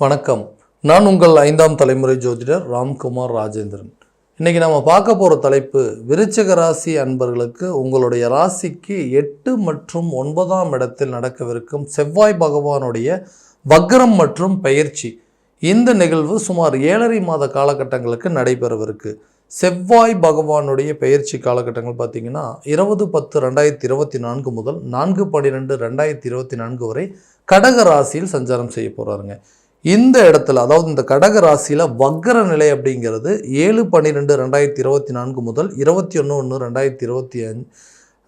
வணக்கம். நான் உங்கள் ஐந்தாம் தலைமுறை ஜோதிடர் ராம்குமார் ராஜேந்திரன். இன்னைக்கு நம்ம பார்க்க போகிற தலைப்பு விருச்சிக ராசி அன்பர்களுக்கு உங்களுடைய ராசிக்கு எட்டு மற்றும் ஒன்பதாம் இடத்தில் நடக்கவிருக்கும் செவ்வாய் பகவானுடைய வக்ரம் மற்றும் பயிற்சி இந்த நிகழ்வு சுமார் ஏழரை மாத காலகட்டங்களுக்கு நடைபெறவிருக்கு. செவ்வாய் பகவானுடைய பயிற்சி காலகட்டங்கள் பார்த்தீங்கன்னா இருபது பத்து ரெண்டாயிரத்தி இருபத்தி நான்கு முதல் நான்கு பன்னிரெண்டு ரெண்டாயிரத்தி இருபத்தி நான்கு வரை கடக ராசியில் சஞ்சாரம் செய்ய போகிறாருங்க இந்த இடத்துல அதாவது இந்த கடக ராசியில் வக்கர நிலை அப்படிங்கிறது ஏழு பன்னிரெண்டு ரெண்டாயிரத்தி இருபத்தி நான்கு முதல் இருபத்தி ஒன்று ஒன்று ரெண்டாயிரத்தி இருபத்தி அஞ்சு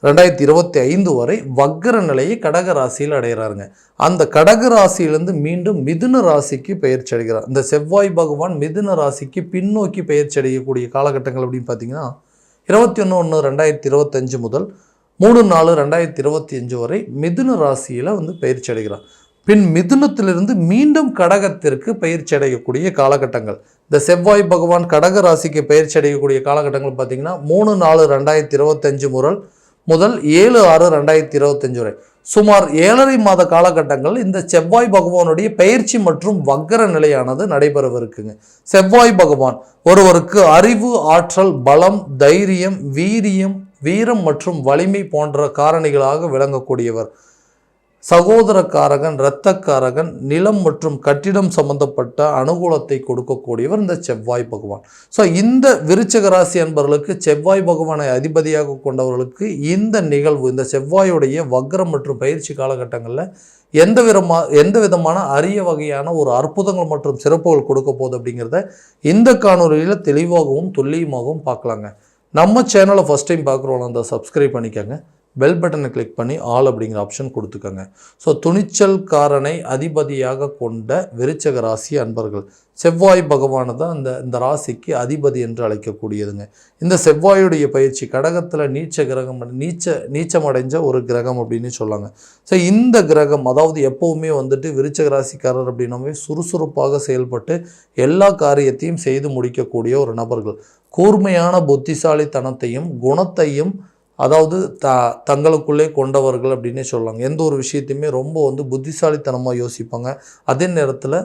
ரெண்டாயிரத்தி இருபத்தி ஐந்து வரை வக்கர நிலையை கடக ராசியில் அடைகிறாருங்க. அந்த கடக ராசியிலிருந்து மீண்டும் மிதுன ராசிக்கு பெயர்ச்சி அடைகிறார். இந்த செவ்வாய் பகவான் மிதுன ராசிக்கு பின்னோக்கி பயிற்சி அடையக்கூடிய காலகட்டங்கள் அப்படின்னு பார்த்தீங்கன்னா இருபத்தி ஒன்று ஒன்று ரெண்டாயிரத்தி இருபத்தஞ்சு முதல் மூணு நாலு ரெண்டாயிரத்தி இருபத்தி அஞ்சு வரை மிதுன ராசியில் வந்து பயிற்சி அடைகிறார். பின் மிதுனத்திலிருந்து மீண்டும் கடகத்திற்கு பயிற்சி அடையக்கூடிய காலகட்டங்கள். இந்த செவ்வாய் பகவான் கடக ராசிக்கு பயிற்சி அடையக்கூடிய காலகட்டங்கள் பார்த்தீங்கன்னா மூணு நாலு ரெண்டாயிரத்தி இருபத்தஞ்சு முதல் முதல் ஏழு ஆறு ரெண்டாயிரத்தி இருபத்தஞ்சு வரை. சுமார் ஏழரை மாத காலகட்டங்கள் இந்த செவ்வாய் பகவானுடைய பயிற்சி மற்றும் வக்கர நிலையானது நடைபெறவிருக்குங்க. செவ்வாய் பகவான் ஒருவருக்கு அறிவு ஆற்றல் பலம் தைரியம் வீரியம் வீரம் மற்றும் வலிமை போன்ற காரணிகளாக விளங்கக்கூடியவர். சகோதரக்காரகன் இரத்தக்காரகன் நிலம் மற்றும் கட்டிடம் சம்பந்தப்பட்ட அனுகூலத்தை கொடுக்கக்கூடியவர் இந்த செவ்வாய் பகவான். ஸோ இந்த விருச்சக ராசி என்பவர்களுக்கு செவ்வாய் பகவானை அதிபதியாக கொண்டவர்களுக்கு இந்த நிகழ்வு இந்த செவ்வாயுடைய வக்ரம் மற்றும் பயிற்சி காலகட்டங்களில் எந்த விதமா எந்த விதமான அரிய வகையான ஒரு அற்புதங்கள் மற்றும் சிறப்புகள் கொடுக்க போகுது அப்படிங்கிறத இந்த காணொலியில் தெளிவாகவும் துல்லியமாகவும் பார்க்கலாங்க. நம்ம சேனலை ஃபஸ்ட் டைம் பார்க்குறவங்க அந்த சப்ஸ்கிரைப் பண்ணிக்கோங்க. பெல் பட்டனை கிளிக் பண்ணி ஆல் அப்படிங்கிற ஆப்ஷன் கொடுத்துக்கோங்க. ஸோ துணிச்சல்காரனை அதிபதியாக கொண்ட விருச்சக ராசி அன்பர்கள். செவ்வாய் பகவானை தான் இந்த இந்த ராசிக்கு அதிபதி என்று அழைக்கக்கூடியதுங்க. இந்த செவ்வாயுடைய பயிற்சி கடகத்தில் நீச்ச கிரகம் நீச்ச நீச்சமடைஞ்ச ஒரு கிரகம் அப்படின்னு சொல்லாங்க. ஸோ இந்த கிரகம் அதாவது எப்போவுமே வந்துட்டு விருச்சக ராசிக்காரர் அப்படின்னாவே சுறுசுறுப்பாக செயல்பட்டு எல்லா காரியத்தையும் செய்து முடிக்கக்கூடிய ஒரு நபர்கள். கூர்மையான புத்திசாலித்தனத்தையும் குணத்தையும் அதாவது த தங்களுக்குள்ளே கொண்டவர்கள் அப்படின்னே சொல்லலாம். எந்த ஒரு விஷயத்தையுமே ரொம்ப வந்து புத்திசாலித்தனமாக யோசிப்பாங்க. அதே நேரத்தில்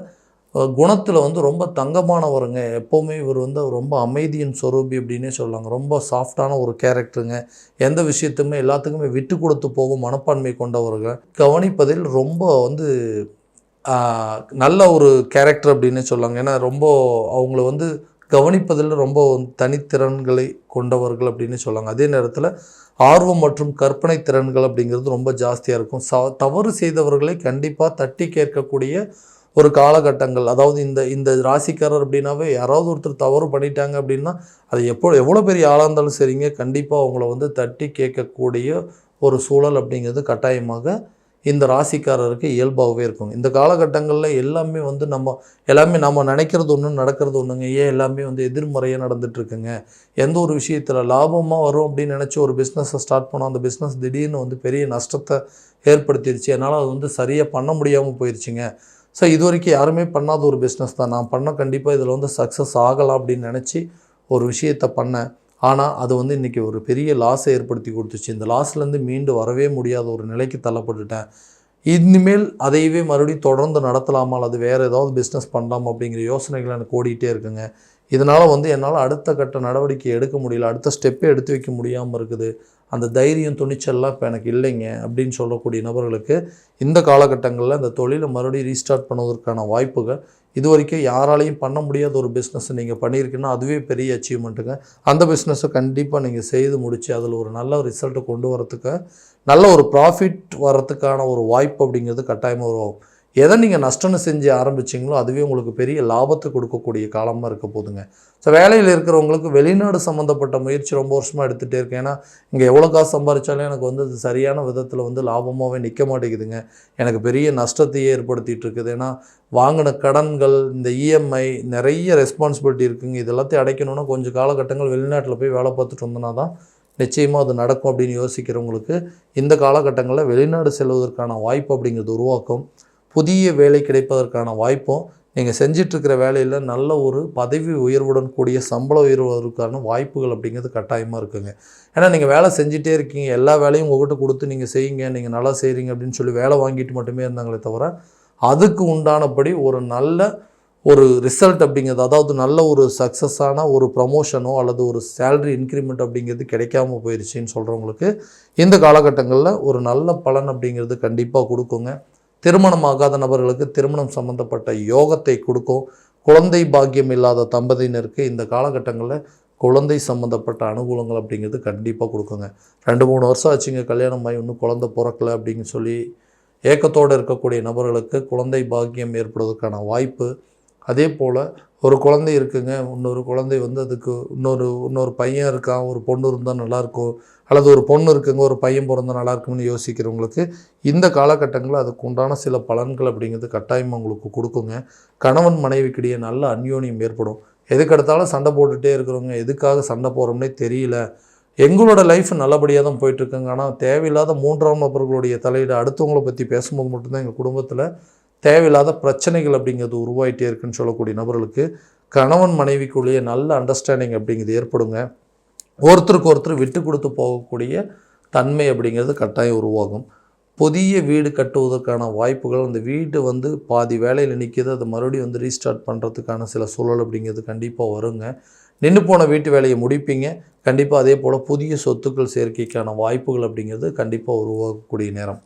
குணத்தில் வந்து ரொம்ப தங்கமானவருங்க. எப்போவுமே இவர் வந்து ரொம்ப அமைதியின் சொரூபி அப்படின்னே சொல்லுவாங்க ரொம்ப சாஃப்டான ஒரு கேரக்டருங்க. எந்த விஷயத்துமே எல்லாத்துக்குமே விட்டு கொடுத்து போகும் மனப்பான்மை கொண்டவர்கள். கவனிப்பதில் ரொம்ப வந்து நல்ல ஒரு கேரக்டர் அப்படின்னே சொல்லுவாங்க ஏன்னா ரொம்ப அவங்கள வந்து கவனிப்பதில் ரொம்ப தனித்திறன்களை கொண்டவர்கள் அப்படின்னு சொல்லுவாங்க. அதே நேரத்தில் ஆர்வம் மற்றும் கற்பனை திறன்கள் அப்படிங்கிறது ரொம்ப ஜாஸ்தியாக இருக்கும். ச தவறு செய்தவர்களை கண்டிப்பாக தட்டி கேட்கக்கூடிய ஒரு காலகட்டங்கள். அதாவது இந்த இந்த ராசிக்காரர் அப்படின்னாவே யாராவது ஒருத்தர் தவறு பண்ணிட்டாங்க அப்படின்னா அது எப்போ எவ்வளோ பெரிய ஆளாக இருந்தாலும் சரிங்க. கண்டிப்பாக அவங்கள வந்து தட்டி கேட்கக்கூடிய ஒரு சூழல் அப்படிங்கிறது கட்டாயமாக இந்த ராசிக்காரருக்கு இயல்பாகவே இருக்கும். இந்த காலகட்டங்களில் எல்லாமே வந்து நம்ம எல்லாமே நம்ம நினைக்கிறது ஒன்று நடக்கிறது ஒன்றுங்க ஏன் எல்லாமே வந்து எதிர்மறையாக நடந்துட்டுருக்குங்க? எந்த ஒரு விஷயத்தில் லாபமாக வரும் அப்படின்னு நினச்சி ஒரு பிஸ்னஸை ஸ்டார்ட் பண்ணோம். அந்த பிஸ்னஸ் திடீர்னு வந்து பெரிய நஷ்டத்தை ஏற்படுத்திடுச்சு என்னால் அது வந்து சரியாக பண்ண முடியாமல் போயிடுச்சுங்க ஸோ இது வரைக்கும் யாருமே பண்ணாத ஒரு பிஸ்னஸ் தான். நான் பண்ண கண்டிப்பாக இதில் வந்து சக்ஸஸ் ஆகலாம் அப்படின்னு நினச்சி ஒரு விஷயத்தை பண்ணேன். ஆனால் அது வந்து இன்றைக்கி ஒரு பெரிய லாஸை ஏற்படுத்தி கொடுத்துச்சு. இந்த லாஸ்லேருந்து மீண்டு வரவே முடியாத ஒரு நிலைக்கு தள்ளப்பட்டுட்டேன். இனிமேல் அதையவே மறுபடியும் தொடர்ந்து நடத்தலாமா அல்லது வேறு ஏதாவது பிஸ்னஸ் பண்ணலாமா அப்படிங்கிற யோசனைகள் எனக்கு ஓடிக்கிட்டே இருக்குங்க. இதனால் வந்து என்னால் அடுத்த கட்ட நடவடிக்கை எடுக்க முடியல. அடுத்த ஸ்டெப்பே எடுத்து வைக்க முடியாமல் இருக்குது. அந்த தைரியம் துணிச்சல்லாம் இப்போ எனக்கு இல்லைங்க அப்படின்னு சொல்லக்கூடிய நபர்களுக்கு இந்த காலகட்டங்களில் இந்த தொழிலை மறுபடியும் ரீஸ்டார்ட் பண்ணுவதற்கான வாய்ப்புகள் இது வரைக்கும் யாராலையும் பண்ண முடியாத ஒரு பிஸ்னஸ் நீங்கள் பண்ணியிருக்கீங்கன்னா அதுவே பெரிய அச்சீவ்மெண்ட்டுங்க அந்த பிஸ்னஸை கண்டிப்பாக நீங்கள் செய்து முடித்து அதில் ஒரு நல்ல ரிசல்ட்டை கொண்டு வரத்துக்கு நல்ல ஒரு ப்ராஃபிட் வரத்துக்கான ஒரு வாய்ப்பு அப்படிங்கிறது கட்டாயமாக உருவாகும். எதை நீங்கள் நஷ்டம்னு செஞ்சு ஆரம்பிச்சிங்களோ அதுவே உங்களுக்கு பெரிய லாபத்தை கொடுக்கக்கூடிய காலமாக இருக்க போதுங்க. ஸோ வேலையில் இருக்கிறவங்களுக்கு வெளிநாடு சம்மந்தப்பட்ட முயற்சி ரொம்ப வருஷமாக எடுத்துகிட்டே இருக்கேன். ஏன்னா இங்கே எவ்வளோ காசு சம்பாதிச்சாலும் எனக்கு வந்து அது சரியான விதத்தில் வந்து லாபமாகவே நிற்க மாட்டேங்குதுங்க. எனக்கு பெரிய நஷ்டத்தையே ஏற்படுத்திகிட்டு இருக்குது. ஏன்னா வாங்கின கடன்கள் இந்த இஎம்ஐ நிறைய ரெஸ்பான்சிபிலிட்டி இருக்குங்க. இது எல்லாத்தையும் அடைக்கணும்னா கொஞ்சம் காலகட்டங்கள் வெளிநாட்டில் போய் வேலை பார்த்துட்டு வந்தோன்னா தான் நிச்சயமாக அது நடக்கும் அப்படின்னு யோசிக்கிறவங்களுக்கு இந்த காலகட்டங்களில் வெளிநாடு செல்வதற்கான வாய்ப்பு அப்படிங்கிறது உருவாக்கும். புதிய வேலை கிடைப்பதற்கான வாய்ப்பும் நீங்கள் செஞ்சிட்ருக்கிற வேலையில் நல்ல ஒரு பதவி உயர்வுடன் கூடிய சம்பள உயர்வதற்கான வாய்ப்புகள் அப்படிங்கிறது கட்டாயமாக இருக்குங்க. ஏன்னா நீங்கள் வேலை செஞ்சிட்டே இருக்கீங்க எல்லா வேலையும் உங்கள்கிட்ட கொடுத்து நீங்கள் செய்யுங்க நீங்கள் நல்லா செய்கிறீங்க அப்படின்னு சொல்லி வேலை வாங்கிட்டு மட்டுமே இருந்தாங்களே தவிர அதுக்கு உண்டானபடி ஒரு நல்ல ஒரு ரிசல்ட் அப்படிங்கிறது அதாவது நல்ல ஒரு சக்ஸஸான ஒரு ப்ரமோஷனோ அல்லது ஒரு சேலரி இன்க்ரிமெண்ட் அப்படிங்கிறது கிடைக்காம போயிடுச்சின்னு சொல்கிறவங்களுக்கு இந்த காலகட்டங்களில் ஒரு நல்ல பலன் அப்படிங்கிறது கண்டிப்பாக கொடுக்குங்க. திருமணமாகாத நபர்களுக்கு திருமணம் சம்பந்தப்பட்ட யோகத்தை கொடுக்கும். குழந்தை பாக்கியம் இல்லாத தம்பதியினருக்கு இந்த காலகட்டங்களில் குழந்தை சம்மந்தப்பட்ட அனுகூலங்கள் அப்படிங்கிறது கண்டிப்பாக கொடுக்குங்க. ரெண்டு மூணு வருஷம் ஆச்சுங்க கல்யாணம் ஆகி இன்னும் குழந்தை பிறக்கல அப்படின்னு சொல்லி ஏக்கத்தோடு இருக்கக்கூடிய நபர்களுக்கு குழந்தை பாக்கியம் ஏற்படுவதற்கான வாய்ப்பு அதே போல் ஒரு குழந்தை இருக்குங்க இன்னொரு குழந்தை வந்து அதுக்கு இன்னொரு இன்னொரு பையன் இருக்கான் ஒரு பொண்ணு இருந்தால் நல்லாயிருக்கும் அல்லது ஒரு பொண்ணு இருக்குங்க ஒரு பையன் பிறந்தா நல்லா இருக்கும்னு யோசிக்கிறவங்களுக்கு இந்த காலகட்டங்களில் அதுக்கு உண்டான சில பலன்கள் அப்படிங்கிறது கட்டாயம் உங்களுக்கு கொடுக்குங்க. கணவன் மனைவிக்கிடையே நல்ல அந்யோன்யம் ஏற்படும். எதுக்கெடுத்தாலும் சண்டை போட்டுகிட்டே இருக்கிறவங்க எதுக்காக சண்டை போகிறோம்னே தெரியல. எங்களோட லைஃப் நல்லபடியாக தான் போயிட்டுருக்குங்க. ஆனால் தேவையில்லாத மூன்றாம் நபர்களுடைய தலையீடு அடுத்தவங்கள பற்றி பேசும்போது மட்டும்தான் எங்கள் குடும்பத்தில் தேவையில்லாத பிரச்சனைகள் அப்படிங்கிறது உருவாகிட்டே இருக்குன்னு சொல்லக்கூடிய நபர்களுக்கு கணவன் மனைவிக்குள்ளேயே நல்ல அண்டர்ஸ்டாண்டிங் அப்படிங்கிறது ஏற்படுங்க. ஒருத்தருக்கு ஒருத்தர் விட்டு கொடுத்து போகக்கூடிய தன்மை அப்படிங்கிறது கட்டாயம் உருவாகும். புதிய வீடு கட்டுவதற்கான வாய்ப்புகள் அந்த வீடு வந்து பாதி வேலையில் நிற்கிது அதை மறுபடியும் வந்து ரீஸ்டார்ட் பண்ணுறதுக்கான சில சூழல் அப்படிங்கிறது கண்டிப்பாக வருங்க. நின்று போன வீட்டு வேலையை முடிப்பீங்க. கண்டிப்பாக அதே போல் புதிய சொத்துக்கள் சேர்க்கைக்கான வாய்ப்புகள் அப்படிங்கிறது கண்டிப்பாக உருவாகக்கூடிய நேரம்.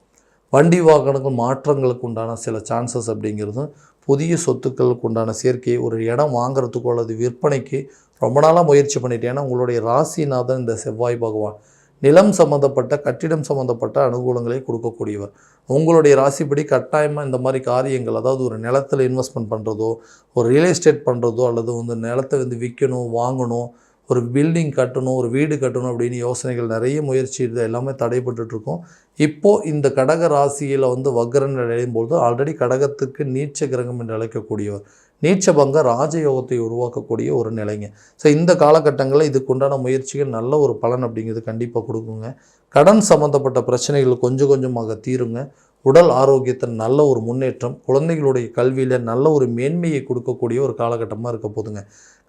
வண்டி வாகனங்கள் மாற்றங்களுக்கு உண்டான சில சான்சஸ் அப்படிங்கிறதும் புதிய சொத்துக்களுக்கு உண்டான சேர்க்கையை ஒரு இடம் வாங்குறதுக்கோ அல்லது விற்பனைக்கு ரொம்ப நாளாக முயற்சி பண்ணிட்டேன். ஏன்னா உங்களுடைய ராசிநாதன் இந்த செவ்வாய் பகவான். நிலம் சம்மந்தப்பட்ட கட்டிடம் சம்மந்தப்பட்ட அனுகூலங்களை கொடுக்கக்கூடியவர். உங்களுடைய ராசிப்படி கட்டாயமாக இந்த மாதிரி காரியங்கள் அதாவது ஒரு நிலத்தில் இன்வெஸ்ட்மெண்ட் பண்ணுறதோ ஒரு ரியல் எஸ்டேட் பண்ணுறதோ அல்லது வந்து நிலத்தை வந்து விற்கணும் வாங்கணும் ஒரு பில்டிங் கட்டணும் ஒரு வீடு கட்டணும் அப்படின்னு யோசனைகள் நிறைய முயற்சி இது எல்லாமே தடைப்பட்டுருக்கோம் இப்போது இந்த கடக ராசியில் வந்து வக்ரன் அடையும் பொழுது ஆல்ரெடி கடகத்துக்கு நீச்ச கிரகம் என்று அழைக்கக்கூடியவர். நீச்சபங்க ராஜயோகத்தை உருவாக்கக்கூடிய ஒரு நிலைங்க. ஸோ இந்த காலகட்டங்களில் இதுக்குண்டான முயற்சிகள் நல்ல ஒரு பலன் அப்படிங்கிறது கண்டிப்பாக கொடுக்குங்க. கடன் சம்மந்தப்பட்ட பிரச்சனைகள் கொஞ்சம் கொஞ்சமாக தீருங்க. உடல் ஆரோக்கியத்தில் நல்ல ஒரு முன்னேற்றம் குழந்தைகளுடைய கல்வியில் நல்ல ஒரு மேன்மையை கொடுக்கக்கூடிய ஒரு காலகட்டமாக இருக்க போதுங்க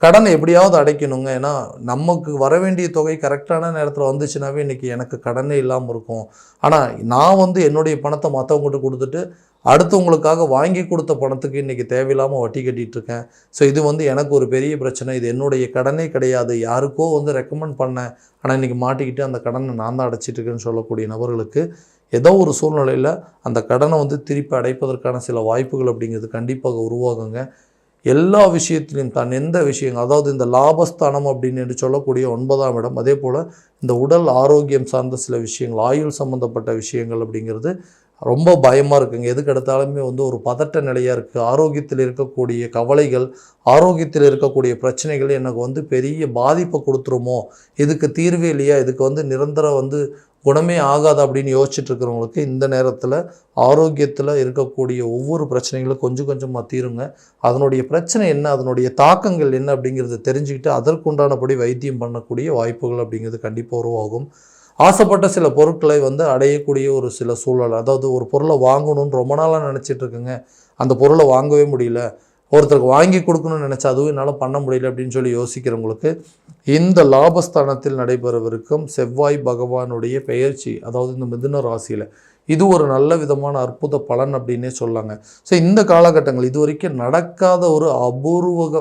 கடனை எப்படியாவது அடைக்கணுங்க. ஏன்னா நமக்கு வர வேண்டிய தொகை கரெக்டான நேரத்தில் வந்துச்சுனாவே இன்றைக்கி எனக்கு கடனே இல்லாமல் இருக்கும். ஆனால் நான் வந்து என்னுடைய பணத்தை மற்றவங்ககிட்ட கொடுத்துட்டு அடுத்தவங்களுக்காக வாங்கி கொடுத்த பணத்துக்கு இன்றைக்கி தேவையில்லாமல் வட்டி கட்டிகிட்ருக்கேன் ஸோ இது வந்து எனக்கு ஒரு பெரிய பிரச்சனை. இது என்னுடைய கடனே கிடையாது. யாருக்கோ வந்து ரெக்கமெண்ட் பண்ணேன். ஆனால் இன்றைக்கி மாட்டிக்கிட்டு அந்த கடனை நான் தான் அடைச்சிட்ருக்கேன்னு சொல்லக்கூடிய நபர்களுக்கு ஏதோ ஒரு சூழ்நிலையில் அந்த கடனை வந்து திருப்பி அடைப்பதற்கான சில வாய்ப்புகள் அப்படிங்கிறது கண்டிப்பாக உருவாகுங்க. எல்லா விஷயத்திலையும் தான் எந்த விஷயங்கள் அதாவது இந்த லாபஸ்தானம் அப்படின்னு என்று சொல்லக்கூடிய ஒன்பதாம் இடம் அதே போல் இந்த உடல் ஆரோக்கியம் சார்ந்த சில விஷயங்கள் ஆயுள் சம்மந்தப்பட்ட விஷயங்கள் அப்படிங்கிறது ரொம்ப பயமாக இருக்குங்க. எதுக்கு எடுத்தாலுமே வந்து ஒரு பதட்ட நிலையாக இருக்குது ஆரோக்கியத்தில் இருக்கக்கூடிய கவலைகள் ஆரோக்கியத்தில் இருக்கக்கூடிய பிரச்சனைகள் எனக்கு வந்து பெரிய பாதிப்பை கொடுத்துருமோ? இதுக்கு தீர்வே இல்லையா? இதுக்கு வந்து நிரந்தரம் வந்து குணமே ஆகாது அப்படின்னு யோசிச்சுட்டு இருக்கிறவங்களுக்கு இந்த நேரத்தில் ஆரோக்கியத்தில் இருக்கக்கூடிய ஒவ்வொரு பிரச்சனைகளும் கொஞ்சம் கொஞ்சமாக தீருங்க. அதனுடைய பிரச்சனை என்ன? அதனுடைய தாக்கங்கள் என்ன அப்படிங்கிறத தெரிஞ்சுக்கிட்டு அதற்குண்டானபடி வைத்தியம் பண்ணக்கூடிய வாய்ப்புகள் அப்படிங்கிறது கண்டிப்பாக உருவாகும். ஆசைப்பட்ட சில பொருட்களை வந்து அடையக்கூடிய ஒரு சில சூழல் அதாவது ஒரு பொருளை வாங்கணும்னு ரொம்ப நாளாக நினச்சிட்டு இருக்குங்க. அந்த பொருளை வாங்கவே முடியல. ஒருத்தருக்கு வாங்கி கொடுக்கணும்னு நினச்சா அதுவும் என்னால் பண்ண முடியல அப்படின்னு சொல்லி யோசிக்கிறவங்களுக்கு இந்த லாபஸ்தானத்தில் நடைபெறவிருக்கும் செவ்வாய் பகவானுடைய பெயர்ச்சி அதாவது இந்த மிதுன ராசியில் இது ஒரு நல்ல விதமான அற்புத பலன் அப்படின்னே சொல்லாங்க. ஸோ இந்த காலகட்டங்கள் இது வரைக்கும் நடக்காத ஒரு அபூர்வ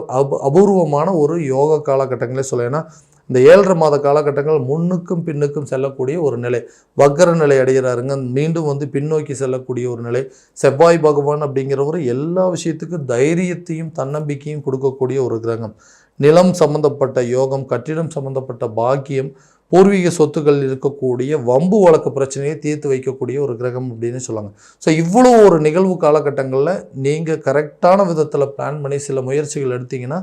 அபூர்வமான ஒரு யோக காலகட்டங்களே சொல்ல ஏன்னா இந்த ஏழரை மாத காலகட்டங்கள் முன்னுக்கும் பின்னுக்கும் செல்லக்கூடிய ஒரு நிலை. வக்கர நிலை அடைகிறாருங்க. மீண்டும் வந்து பின்னோக்கி செல்லக்கூடிய ஒரு நிலை. செவ்வாய் பகவான் அப்படிங்கிறவர் எல்லா விஷயத்துக்கும் தைரியத்தையும் தன்னம்பிக்கையும் கொடுக்கக்கூடிய ஒரு கிரகம். நிலம் சம்பந்தப்பட்ட யோகம் கட்டிடம் சம்பந்தப்பட்ட பாக்கியம் பூர்வீக சொத்துக்கள் இருக்கக்கூடிய வம்பு வழக்கு பிரச்சனையை தீர்த்து வைக்கக்கூடிய ஒரு கிரகம் அப்படின்னு சொல்லுவாங்க. ஸோ இவ்வளோ ஒரு நிகழ்வு காலகட்டங்களில் நீங்கள் கரெக்டான விதத்தில் பிளான் பண்ணி சில முயற்சிகள் எடுத்தீங்கன்னா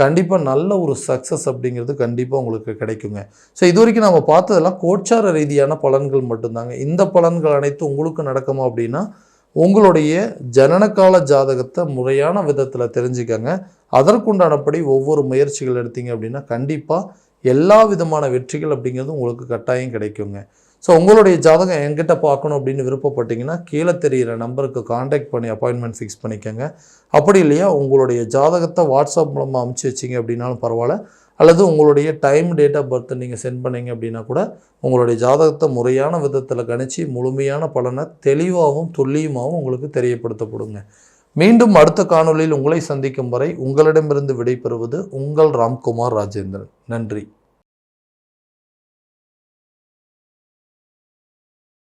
கண்டிப்பாக நல்ல ஒரு சக்ஸஸ் அப்படிங்கிறது கண்டிப்பாக உங்களுக்கு கிடைக்குங்க. ஸோ இது வரைக்கும் நம்ம பார்த்ததெல்லாம் கோச்சார ரீதியான பலன்கள் மட்டும்தாங்க. இந்த பலன்கள் அனைத்தும் உங்களுக்கு நடக்குமா அப்படின்னா உங்களுடைய ஜனனகால ஜாதகத்தை முறையான விதத்தில் தெரிஞ்சுக்கங்க. அதற்குண்டானபடி ஒவ்வொரு முயற்சிகள் எடுத்தீங்க அப்படின்னா கண்டிப்பாக எல்லா விதமான வெற்றிகள் அப்படிங்கிறது உங்களுக்கு கட்டாயம் கிடைக்குங்க. ஸோ உங்களுடைய ஜாதகம் என்கிட்ட பார்க்கணும் அப்படின்னு விருப்பப்பட்டீங்கன்னா கீழே தெரிகிற நம்பருக்கு காண்டாக்ட் பண்ணி அப்பாயின்மெண்ட் ஃபிக்ஸ் பண்ணிக்கோங்க. அப்படி இல்லையா உங்களுடைய ஜாதகத்தை வாட்ஸ்அப் மூலமாக அமுச்சு வச்சிங்க அப்படின்னாலும் பரவாயில்ல. அல்லது உங்களுடைய டைம் டேட் ஆஃப் பர்த் நீங்கள் சென்ட் பண்ணீங்க அப்படின்னா கூட உங்களுடைய ஜாதகத்தை முறையான விதத்தில் கணிச்சு முழுமையான பலனை தெளிவாகவும் துல்லியமாகவும் உங்களுக்கு தெரியப்படுத்தப்படுங்க. மீண்டும் அடுத்த காணொளியில் உங்களை சந்திக்கும் வரை உங்களிடமிருந்து விடைபெறுவது உங்கள் ராம்குமார் ராஜேந்திரன். நன்றி.